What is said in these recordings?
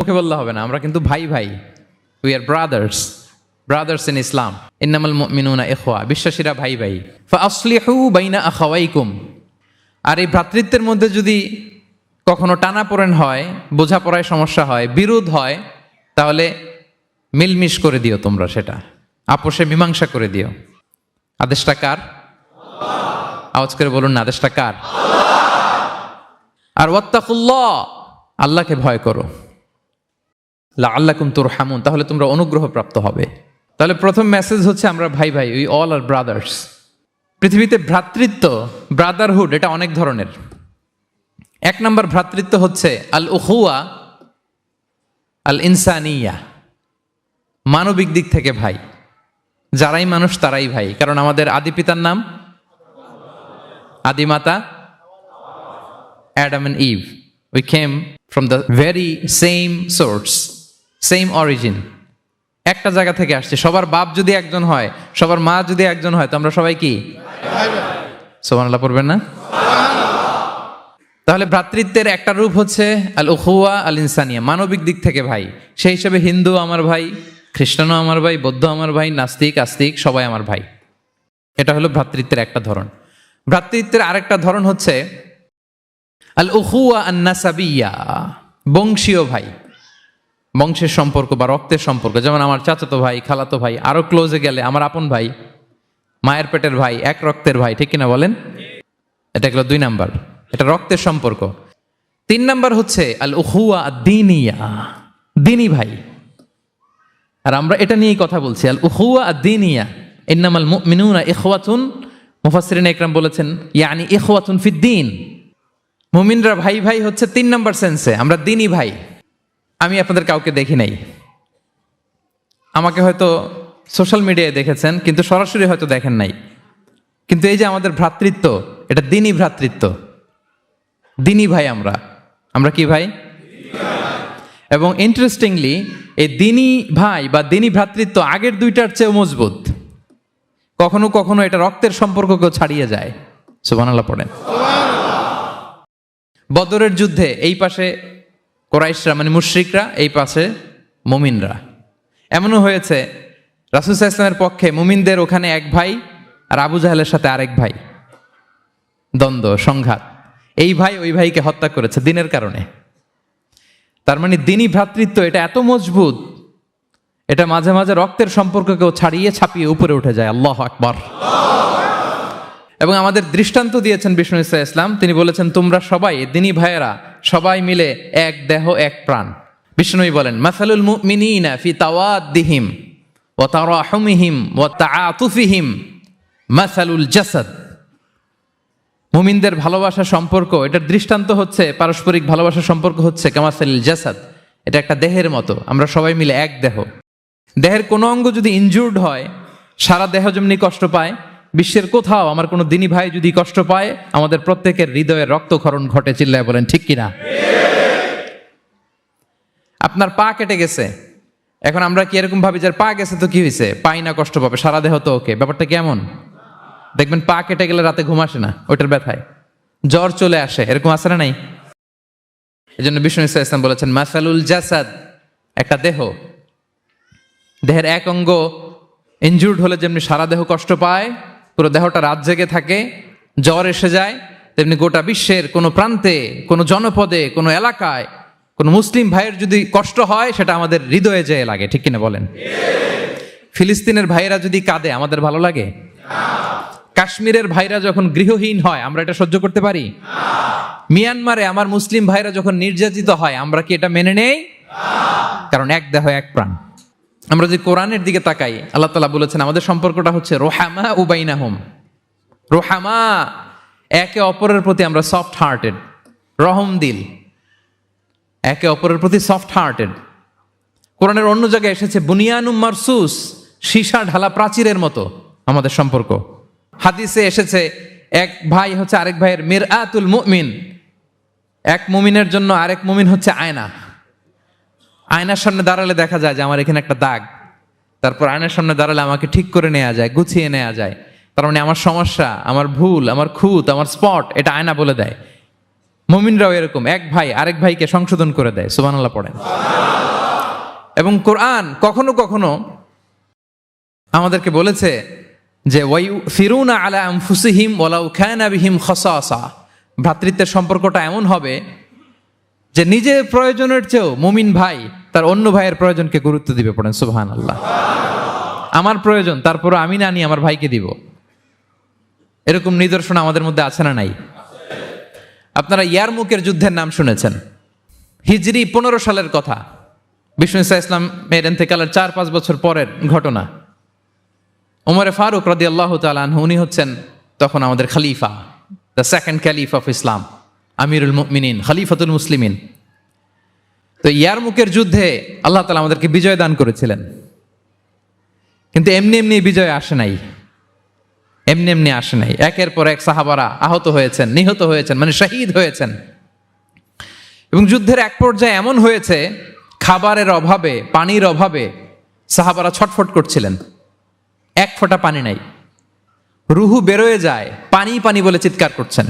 ওকে বললে হবে না, আমরা কিন্তু ভাই ভাই। We are brothers brothers in Islam ইন্নামাল মিনুনা এখোয়া বিশ্বাসীরা ভাই ভাই। ফাসলিহু বাইনা আখাওয়াইকুম। আর এই ভ্রাতৃত্বের মধ্যে যদি কখনো টানাপোড়েন হয়, বোঝাপড়ায় সমস্যা হয়, বিরোধ হয়, তাহলে মিলমিশ করে দিও তোমরা সেটা। আপোষে মীমাংসা করে দিও। আদেশটা কার? আওয়াজ করে বলুন না, আদেশটা কার? আর ওয়াত্তাকুল্লাহ, আল্লাহকে ভয় করো। আল্লাহ তোর হামুন তাহলে তোমরা অনুগ্রহ প্রাপ্ত হবে। তাহলে প্রথম মেসেজ হচ্ছে আমরা ভাই ভাই উই অল আর ব্রাদার্স পৃথিবীতে ভ্রাতৃত্ব ব্রাদারহুড এটা অনেক ধরনের। এক নম্বর ভ্রাতৃত্ব হচ্ছে আল উহুয়া আল ইনসানিয়া মানবিক দিক থেকে ভাই। যারাই মানুষ তারাই ভাই। কারণ আমাদের আদি পিতার নাম আদিমাতা Adam and Eve. We came from the very same source, same origin একটা জায়গা থেকে আসছে। সবার বাপ যদি একজন হয়, সবার মা যদি একজন হয়, তো আমরা সবাই কি? সোমানাল্লাহ পড়বেন না? তাহলে ভ্রাতৃত্বের একটা রূপ হচ্ছে আল উহুয়া আল ইনসানিয়া মানবিক দিক থেকে ভাই। সেই হিসেবে হিন্দু আমার ভাই, খ্রিস্টানও আমার ভাই, বৌদ্ধ আমার ভাই, নাস্তিক, আস্তিক, সবাই আমার ভাই। এটা হলো ভ্রাতৃত্বের একটা ধরন। ভ্রাতৃত্বের আরেকটা ধরন হচ্ছে আল উহুয়া আন্নাসাবিয়া, বংশীয় ভাই। বংশের সম্পর্ক বা রক্তের সম্পর্ক। যেমন আমার চাচাতো ভাই, খালাতো ভাই, আরও ক্লোজে গেলে আমার আপন ভাই, মায়ের পেটের ভাই, এক রক্তের ভাই, ঠিক কিনা বলেন? এটা গেলো দুই নাম্বার। এটা রক্তের সম্পর্ক। তিন নাম্বার হচ্ছে আল উহুয়া দিনিয়া দিনী ভাই। আর আমরা এটা নিয়েই কথা বলছি। আল উহুয়া দিনিয়া ইন্নামাল মিনুনা ইখওয়াতুন, মুফাসসিরিন একরাম বলেছেন, ইয়ানি ইখওয়াতুন ফিদ্দিন। মুমিনরা ভাই ভাই হচ্ছে তিন নাম্বার সেন্সে, আমরা দিনই ভাই। আমি আপনাদের কাউকে দেখি নাই। আমাকে হয়তো সোশ্যাল মিডিয়ায় দেখেছেন, কিন্তু সরাসরি হয়তো দেখেন নাই। কিন্তু এই যে আমাদের ভ্রাতৃত্ব, এটা দিনই ভ্রাতৃত্ব। দিনই ভাই আমরা। আমরা কি ভাই? এবং ইন্টারেস্টিংলি এই দিনই ভাই বা দিনই ভ্রাতৃত্ব আগের দুইটার চেয়েও মজবুত। কখনো কখনো এটা রক্তের সম্পর্ককেও ছাড়িয়ে যায়। সুবহানাল্লাহ পড়েন। বদরের যুদ্ধে এই পাশে কোরাইশরা মানে মুশ্রিকরা, এই পাশে মুমিনরা। এমনও হয়েছে রাসুসা ইসলামের পক্ষে মুমিনদের ওখানে এক ভাই আর আবু জাহালের সাথে আরেক ভাই। দ্বন্দ্ব, সংঘাত। এই ভাই ওই ভাইকে হত্যা করেছে দিনের কারণে। তার মানে দিনই ভ্রাতৃত্ব, এটা এত মজবুত, এটা মাঝে মাঝে রক্তের সম্পর্ককেও ছাড়িয়ে ছাপিয়ে উপরে উঠে যায়। আল্লাহ আকবর। এবং আমাদের দৃষ্টান্ত দিয়েছেন বিষ্ণু ইসা ইসলাম। তিনি বলেছেন, তোমরা সবাই, দিনী ভাইয়েরা সবাই মিলে এক দেহ, এক প্রাণ। বিষ্ণুই বলেন, মাসালুল মুমিনিনা ফি তাওয়াদ্দিহিম ওয়া তারাহুমিহিম ওয়া তাআতুফিহিম। মাসালুল জাসাদ। মুমিনদের ভালোবাসা সম্পর্ক, এটার দৃষ্টান্ত হচ্ছে, পারস্পরিক ভালোবাসা সম্পর্ক হচ্ছে কামাসালিল জাসাদ। এটা একটা দেহের মতো, আমরা সবাই মিলে এক দেহ। দেহের কোনো অঙ্গ যদি ইনজুর্ড হয়, সারা দেহ যেমনি কষ্ট পায় বিশ্বের কোথাও আমার কোনো দিনী ভাই যদি কষ্ট পায়, আমাদের প্রত্যেকের হৃদয়ে রক্তক্ষরণ ঘটে চিল্লায় বলেন, ঠিক কিনা? আপনার পা কেটে গেছে। এখন আমরা কি এরকম ভাবি যে পা গেছে তো কি হয়েছে? পাই না কষ্ট পাবে, সারা দেহ তো ওকে। ব্যাপারটা কেমন? দেখবেন পা কেটে গেলে রাতে ঘুম আসে না, ওইটার ব্যথায়। জ্বর চলে আসে, এরকম আসে না নাই? এই জন্য বিষ্ণু ইসা ইসলাম বলেছেন, মাসালুল জাসাদ একটা দেহ। দেহের এক অঙ্গ ইনজুর্ড হলে যেমনি সারা দেহ কষ্ট পায় পুরো দেহটা রাত জেগে থাকে, জ্বর এসে যায়, তেমনি গোটা বিশ্বের কোনো প্রান্তে, কোনো জনপদে, কোনো এলাকায়, কোনো মুসলিম ভাইয়ের যদি কষ্ট হয়, সেটা আমাদের হৃদয়ে যেয়ে লাগে, ঠিক কিনা বলেন? ফিলিস্তিনের ভাইয়েরা যদি কাঁদে, আমাদের ভালো লাগে? কাশ্মীরের ভাইরা যখন গৃহহীন হয়, আমরা এটা সহ্য করতে পারি? মিয়ানমারে আমার মুসলিম ভাইরা যখন নির্যাতিত হয়, আমরা কি এটা মেনে নেই? কারণ এক দেহ, এক প্রাণ। আমরা যদি কোরআনের দিকে তাকাই, আল্লাহ তালা বলেছেন, আমাদের সম্পর্কটা হচ্ছে রোহামা উবাইনাহুম রোহামা একে অপরের প্রতি আমরা সফট হার্টেড রহম দিল। একে অপরের প্রতি সফট হার্টেড কোরআনের অন্য জায়গায় এসেছে, বুনিয়ানুম মারসুস, সীসা ঢালা প্রাচীরের মতো আমাদের সম্পর্ক। হাদিসে এসেছে, এক ভাই হচ্ছে আরেক ভাইয়ের মির আতুল মুমিন। এক মুমিনের জন্য আরেক মুমিন হচ্ছে আয়না। আয়নার সামনে দাঁড়ালে দেখা যায় যে আমার এখানে একটা দাগ। তারপর আয়নার সামনে দাঁড়ালে আমাকে ঠিক করে নেওয়া যায়, গুছিয়ে নেওয়া যায়। তার মানে আমার সমস্যা, আমার ভুল, আমার খুঁত, আমার স্পট, এটা আয়না বলে দেয়। মমিনরাও এরকম, এক ভাই আরেক ভাইকে সংশোধন করে দেয়, সুবহানাল্লাহ পড়েন। এবং কোরআন কখনো কখনো আমাদেরকে বলেছে যে ওয়াই ফিরুনা আলা আনফুসিহিম ওয়ালাউ খানা বিহিম খসাসা। ভ্রাতৃত্বের সম্পর্কটা এমন হবে যে, নিজের প্রয়োজনের চেয়েও মুমিন ভাই তার অন্য ভাইয়ের প্রয়োজনকে গুরুত্ব দিবে পড়েন সুবহান আল্লাহ আমার প্রয়োজন তারপর আমি না নিয়ে আমার ভাইকে দিব। এরকম নিদর্শন আমাদের মধ্যে আছে না নাই? আপনারা ইয়ারমুকের যুদ্ধের নাম শুনেছেন। হিজরি পনেরো সালের কথা। বিষ্ণু ইসা ইসলাম এর এন্তেকালের চার, পাঁচ বছর পরের ঘটনা। ওমরে ফারুক রদি আল্লাহ তালান উনি হচ্ছেন তখন আমাদের খালিফা the second caliph of Islam আমিরুল মিনিন খালিফাতুল মুসলিমিন। তো ইয়ারমুকের যুদ্ধে আল্লাহ তালা আমাদেরকে বিজয় দান করেছিলেন। কিন্তু এমনি এমনি বিজয় আসে নাই। এমনি এমনি আসে নাই। একের পর এক সাহাবারা আহত হয়েছেন, নিহত হয়েছেন মানে শহীদ হয়েছেন। এবং যুদ্ধের এক পর্যায়ে এমন হয়েছে, খাবারের অভাবে, পানির অভাবে সাহাবারা ছটফট করছিলেন। এক ফোঁটা পানি নাই। রুহু বেরোয় যায়, পানি পানি বলে চিৎকার করছেন।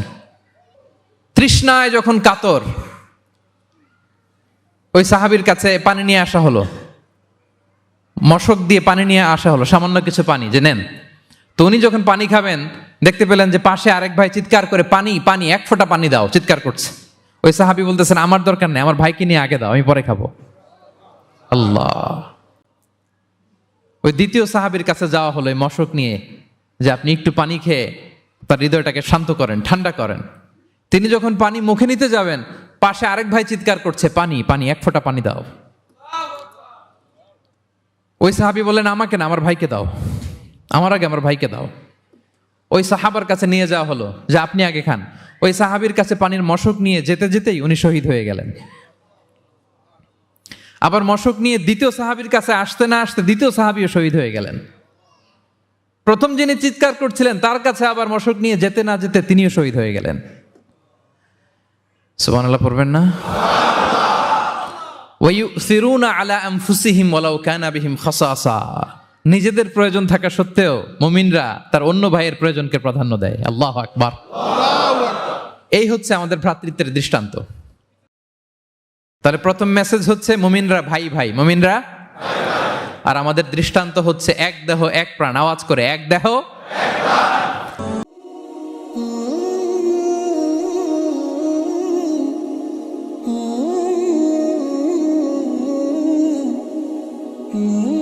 তৃষ্ণায় যখন কাতর ওই সাহাবির কাছে পানি নিয়ে আসা হলো। মশক দিয়ে পানি নিয়ে আসা হলো, সামান্য কিছু পানি, যে নেন। তো উনি যখন পানি খাবেন, দেখতে পেলেন যে পাশে আরেক ভাই চিৎকার করে, পানি পানি, এক ফোঁটা পানি দাও, চিৎকার করছে। ওই সাহাবি বলতেছেন, আমার দরকার নেই, আমার ভাইকে নিয়ে আগে দাও, আমি পরে খাব। আল্লাহ। ওই দ্বিতীয় সাহাবির কাছে যাওয়া হলো, এই মশক নিয়ে, যে আপনি একটু পানি খেয়ে তার হৃদয়টাকে শান্ত করেন, ঠান্ডা করেন। তিনি যখন পানি মুখে নিতে যাবেন, পাশে আরেক ভাই চিৎকার করছে, পানি পানি, এক ফোঁটা পানি দাও। ওই সাহাবি বললেন, আমাকে না, আমার ভাইকে দাও। আমার আগে আমার ভাইকে দাও। ওই সাহাবার কাছে নিয়ে যাওয়া হলো, যে, আপনি আগে খান। ওই সাহাবির কাছে পানির মশক নিয়ে যেতে যেতেই উনি শহীদ হয়ে গেলেন। আবার মশক নিয়ে দ্বিতীয় সাহাবির কাছে আসতে না আসতে দ্বিতীয় সাহাবিও শহীদ হয়ে গেলেন। প্রথম যিনি চিৎকার করছিলেন, তার কাছে আবার মশক নিয়ে যেতে না যেতে তিনিও শহীদ হয়ে গেলেন। সুবহানাল্লাহ, পড়বেন না? নিজেদের প্রয়োজন থাকা সত্ত্বেও মুমিনরা তার অন্য ভাইয়ের প্রয়োজনকে প্রাধান্য দেয়। আল্লাহ আকবার। এই হচ্ছে আমাদের ভ্রাতৃত্বের দৃষ্টান্ত। তাহলে প্রথম মেসেজ হচ্ছে মুমিনরা ভাই ভাই। মুমিনরা আর আমাদের দৃষ্টান্ত হচ্ছে এক দেহ, এক প্রাণ। আওয়াজ করে, এক দেহ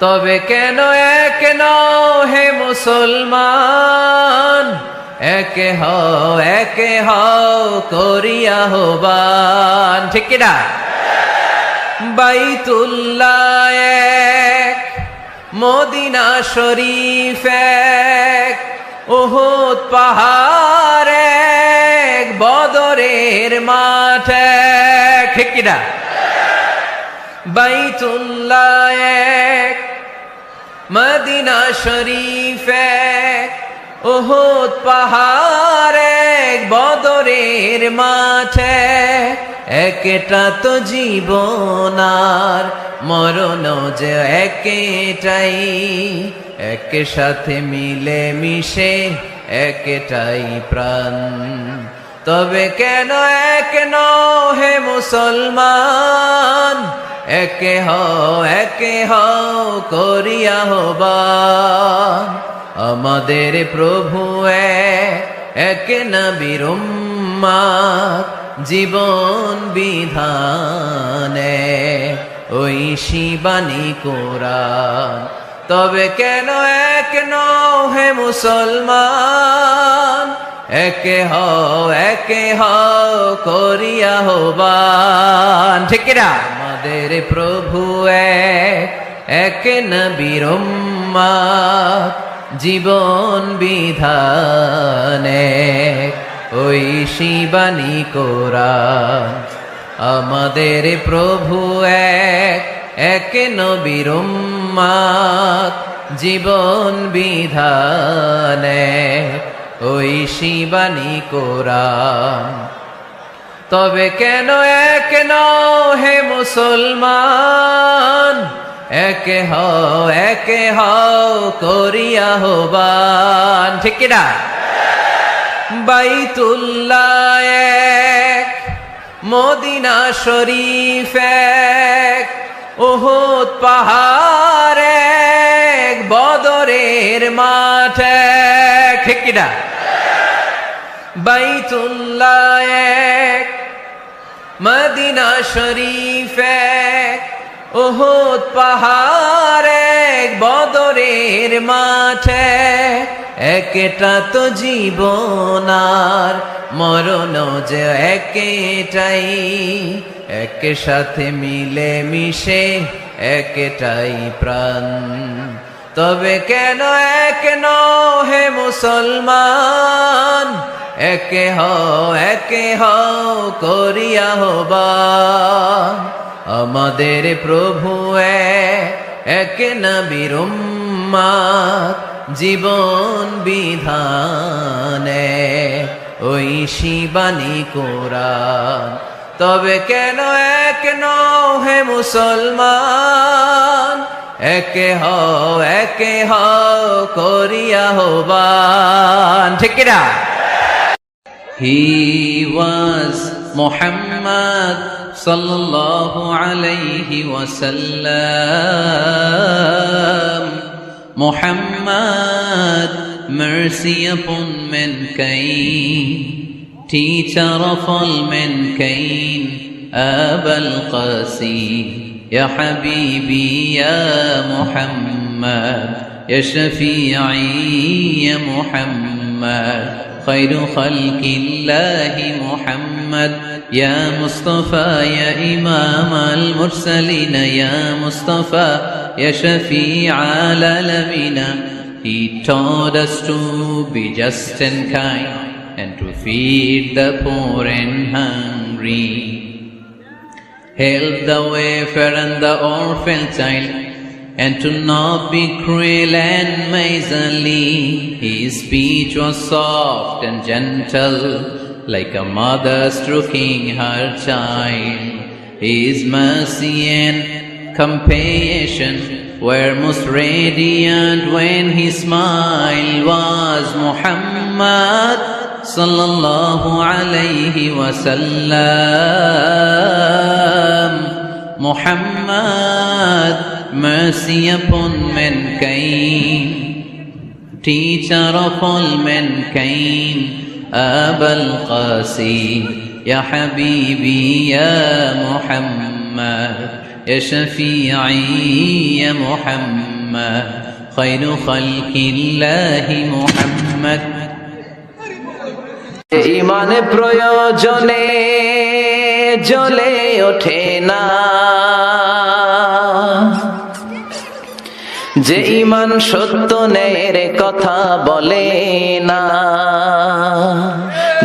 তবে কেন এক হে মুসলমান? একে হও একে হও করিয়া হবান ঠিক কিনা বাইতুল্লাহ এক, মদিনা শরীফ এক ওহুদ পাহাড় এক, বদরের মাঠ ঠিক কিনা বাইতুল্লাহ এক মদিনা শরীফ ওহুদ পাহাড় বদরের মাঠে। একটা তো জীবনার মরণ যে একেটাই। এক সাথে মিলে মিশে একটাই প্রাণ। তবে কেন এক নও হে মুসলমান? একে হও একে হও, করিয়া হবান আমাদের প্রভু একে এক নবীর জীবন বিধানে। ওই শিবানী কোরআন, তবে কেন এক নও হে মুসলমান? একে হও একে হও, করিয়া হবান। ঠিক কিনা? আমাদের প্রভু এক নবীর জীবন বিধানে ওই শিবানী কোরআন আমাদের প্রভু এক এক নবীর জীবন বিধানে ওই শিবানী কোরআন। তবে কেন এক হে মুসলমান? একে হও একে হও করিয়া হবান ঠিক কিনা বাইতুল্লাহ এক, মদিনা শরীফ এক, ওহুদ পাহাড় বদরের মাঠে, ঠিক কিনা? বাইতুল্লাহ এক, মদিনা শরীফ এক পাহাড় এক, বদরের মাঠে। একটা তো জীবনার মরণ যে একেটাই, এক সাথে মিলে মিশে একটাই প্রাণ। তবে কেন এক হে মুসলমান? একে হও একে হও করিয়া হবান আমাদের প্রভু এক, নবীর জীবন বিধানে। ওই শিবানী কোরআন। তবে কেন এক হে মুসলমান? একে হও একে হও করিয়া হবান ঠিক কিনা He was Muhammad sallallahu alayhi wasallam. Muhammad, mercy upon mankind, teacher of all mankind, Abul Qasim, يا حبيبي يا محمد يا شفيعي يا محمد خير خلق الله محمد يا مصطفى يا إمام المرسلين يا مصطفى يا شفيع العالمين. He taught us to be just and kind and to feed the poor and hungry. Help the wayfarer and the orphan child, and to not be cruel and miserly. His speech was soft and gentle, like a mother stroking her child. His mercy and compassion were most radiant when his smile was Muhammad صلى الله عليه وسلم. محمد mercy upon mankind. Teacher of all mankind. أبا القاسم يا حبيبي يا محمد يا شفيعي يا محمد خير خلق الله محمد ইমানে প্রয়োজনে জ্বলে ওঠে না। যে ইমান সত্য ন্যায়ের কথা বলে না।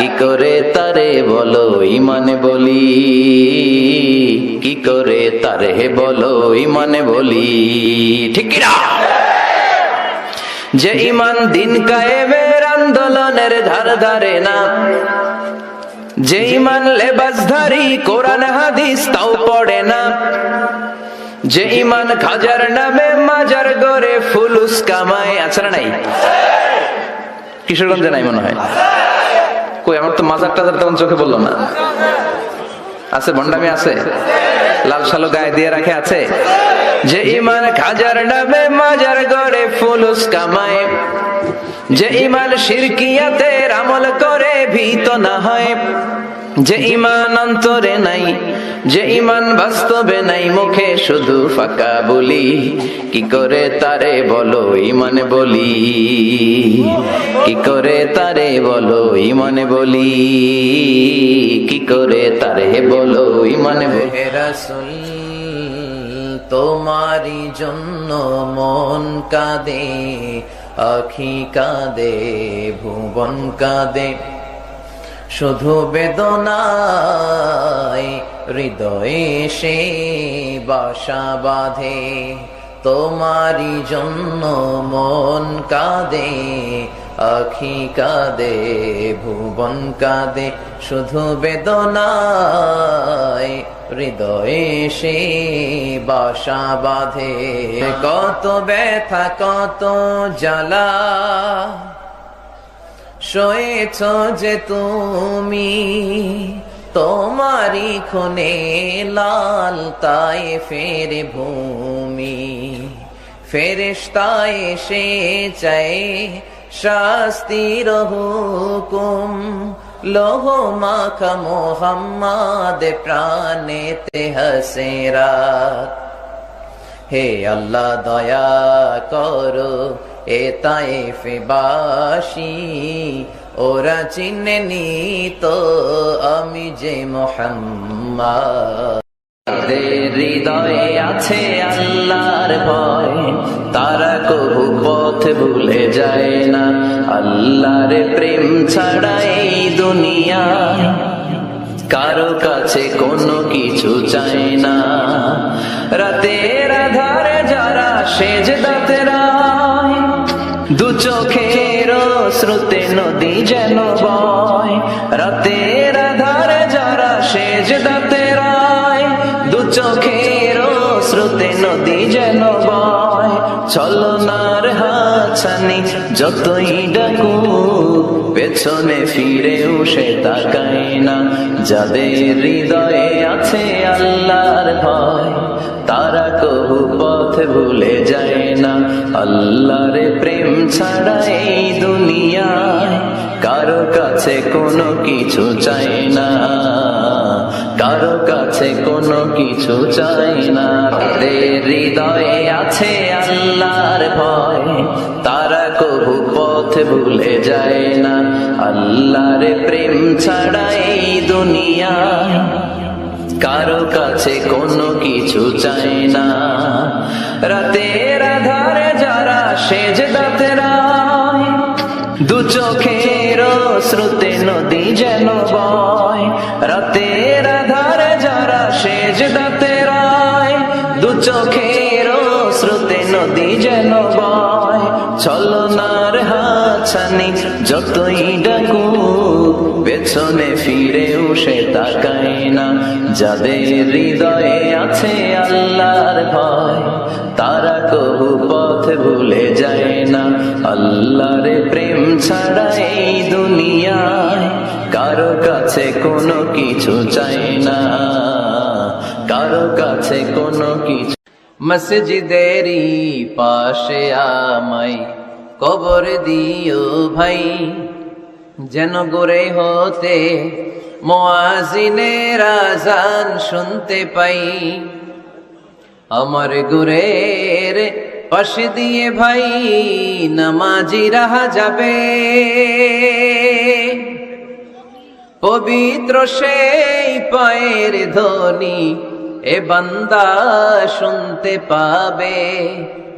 কি করে তারে বলো ইমানে বলি? কি করে তারে বলো ইমানে বলি? ঠিক যে ইমান দিন কায়েমের আন্দোলনের ধার ধারে না। যে ইমান লেবাসধারী কোরআন, হাদিস তাও পড়ে না। যে ইমান খাজার নামে মাজার গড়ে ফুলুস কামায়। আছে না নাই? কিশোরগঞ্জে নাই মনে হয়? কই, আমার তো মাজার টাজার তেমন চোখে বলল না। আছে, ভণ্ডামি আছে? লাল সালো গায়ে দিয়ে রাখে আছে? যে ইমান খাজার নামে মাজার গড়ে ফুলুস কামায়, যে ইমান শিরকিয়াতের আমল করে ভীত না হয় যে ইমান অন্তরে নাই, যে ইমান বাস্তবে নাই, মুখে শুধু ফাঁকা বলি, কি করে তারে বলো ইমান বলি? কি করে তারে বলো ইমান বলি? কি করে তারে বলো ইমান রাসুল তোমারি জন্য মন কাঁদে, আখি কাঁদে, ভুবন কাঁদে। শুধু বেদনায় হৃদয়ে সে বাসা বাঁধে তোমারি জন্য মন কাঁদে, আখি কাঁদে, ভুবন কাঁদে। শুধু বেদনায় হৃদয়ে সে বাসা বাঁধে। কত ব্যথা, কত জ্বালা শোয়েছ যে তুমি তোমারি খুনে লাল তাই ফের ভূমি। ফেরেশতায় সে চাই শাস্তির হুকুম। লোহ মাখ মোহাম্মদ প্রাণেতে হসেরাত। হে আল্লাহ, দয়া করো এ তাইফে বাসি ওরা চিনেনি তো আমি যে মোহাম্মদ। হৃদয়ে আছে আল্লাহর ভয়, তারা কবু পথ ভুলে যায় না। আল্লাহর প্রেম ছাড়া এই দুনিয়ায় কারও কাছে কোনো কিছু চায় না। রাতের আধারে যারা সেজ দাতেরা দু চোখের স্রোতে নদী যেন বয়, রাতের আধারে যারা সেজ দাতেরা দু চোখের স্রোতে নদী যেন বয় চলনার হাছানি যতই ডাকু পেছনে ফিরেও সে তাকায় না। যাদের হৃদয়ে আছে আল্লাহর ভয়, তারা কবু পথ ভুলে যায় না। আল্লাহর প্রেম ছাড়া এই দুনিয়ায় কারও কাছে কোনো কিছু চায় না। কারও কাছে কোনো কিছু চাই না। তাদের হৃদয়ে আছে আল্লাহর ভয়, তারা কবু পথ ভুলে যায় না। আল্লাহর প্রেম ছাড়া এই দুনিয়ায় কারও কাছে কোনো কিছু চাই না। রাতের আধারে যারা সেজ দাতেরা দু চোখের শ্রুতে নদী যেন বয়। রাতের আধারে যারা সেজ দাতেরা দু চোখের শ্রুতে নদী যেন বয়। ছলনার হাছানি যতই ডাকু পেছনে ফিরেও সে তাকায় না। যাদের হৃদয়ে আছে আল্লাহর ভয়, তারা কবু পথ ভুলে যায় না। আল্লাহর প্রেম ছাড়া এই দুনিয়ায় কারও কাছে কোনো কিছু চায় না। কারও কাছে কোনো কিছু মসজিদেরই পাশে আমাই কবর দিও ভাই। যেন গড়ে হতে মোয়াজিনের আজান শুনতে পাই। আমার গুরের পাশে দিয়ে ভাই নামাজি রাহা যাবে। পবিত্র সেই পায়ের ধ্বনি এ বান্দা শুনতে পাবে,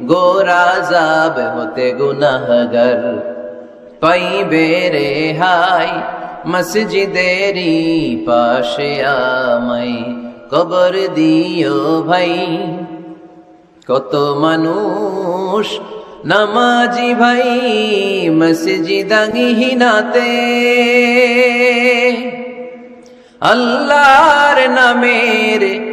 গোরা যাব হতে গুনাহগার। পাইবে রে হাই মসজিদেরই পাশে আমাই কবর দিও ভাই। কত মানুষ নামাজি ভাই মসজিদাঙ্গিহীনাতে আল্লাহর নামের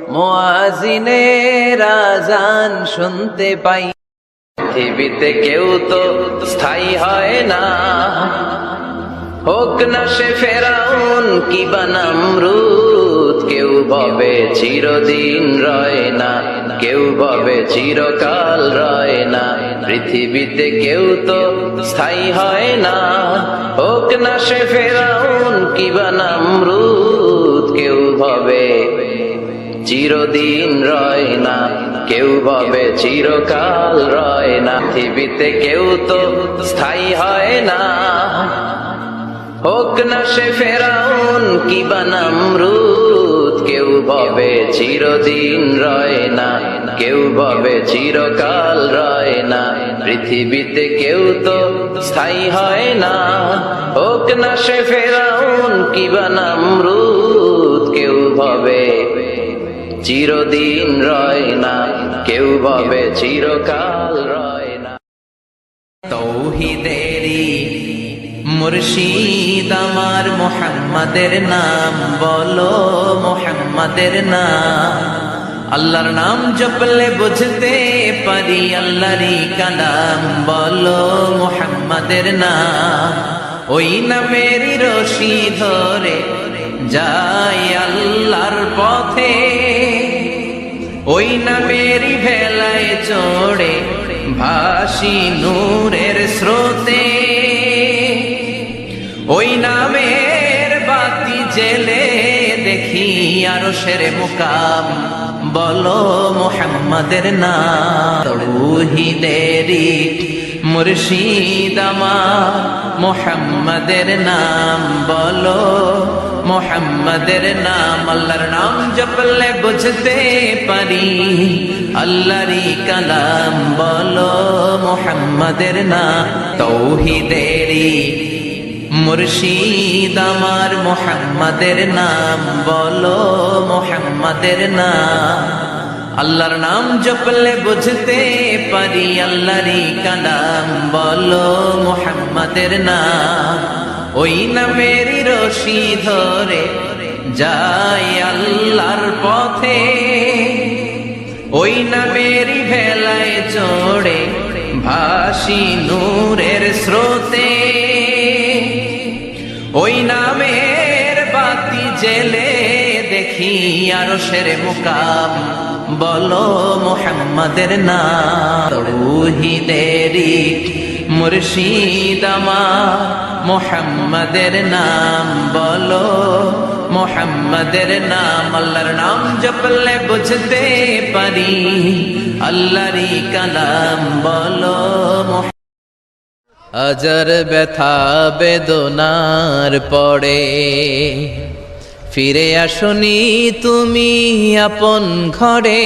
মোয়াজিনের আজান শুনতে পাই। পৃথিবীতে কেউ তো স্থায়ী হয় না। হোক না সে ফেরাউন কি বানামরুদ কেউ ভবে চিরদিন রয় না। কেউ ভবে চিরকাল রয় না। পৃথিবীতে কেউ তো স্থায়ী হয় না। হোক না সে ফেরাউন কি বানামরুদ কেউ ভবে চিরদিন রয় না। কেউ ভাবে চিরকাল রয় না। পৃথিবীতে কেউ তো স্থায়ী হয় না। হোক না সে ফেরাউন কি বানামরুদ কেউ ভাবে চিরদিন রয় না। কেউ ভাবে চিরকাল রয় না। পৃথিবীতে কেউ তো স্থায়ী হয় না। হোক না সে ফেরাউন কি বানামরুদ কেউ ভাবে চিরদিন রয় না, কেউ ভাবে চিরকাল রয় না। তৌহিদেরি মুর্শিদ আমার মোহাম্মদের নাম, বলো মোহাম্মদের নাম। আল্লাহর নাম জপলে বুঝতে পারি আল্লাহরই কালাম, বলো মোহাম্মদের নাম। ওই নামেরই রশি ধরে যাই আল্লাহর পথে, ওই নামেরই ভেলায় চড়ে ভাসি নূরের স্রোতে। ওই নামের বাতি জেলে দেখি আরও সেরে মুকাম, বলো মোহাম্মদের নাম। তৌহিদেরি মুর্শিদ আমার মোহাম্মদের নাম, বলো মোহাম্মদের নাম, আল্লাহর নাম জপলে বুঝতে পারি। আল্লাহরই কালাম বলো মোহাম্মদের নাম, তৌহিদেরি মুর্শিদ আমার মোহাম্মদের নাম বলো মোহাম্মদের নাম। আল্লাহর নাম জপলে বুঝতে পারি আল্লাহরই কালাম বলো মোহাম্মদের নাম। ওই নামেরই রশি ধরে যাই আল্লাহর পথে। ওই নামেরই ভেলায় চড়ে ভাসি নূরের স্রোতে। ওই নামের বাতি জেলে দেখি আরও সেরে মুকাম, বলো মোহাম্মদের নাম। তৌহিদেরি মুর্শিদ আমার, মোহাম্মদের নাম বলো, মোহাম্মদের নাম, আল্লাহর নাম জপলে বুঝতে পারি, আল্লাহরই কালাম বলো হাজার ব্যথা বেদনার পড়ে ফিরে আসনি তুমি আপন ঘরে।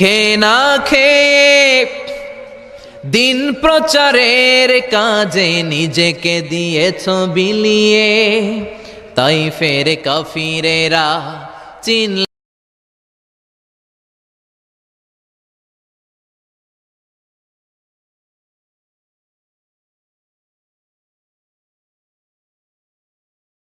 খে না খেয়ে দিন প্রচারের কাজে নিজেকে দিয়েছ বিলিয়ে তাই ফের কাফিরেরা চিন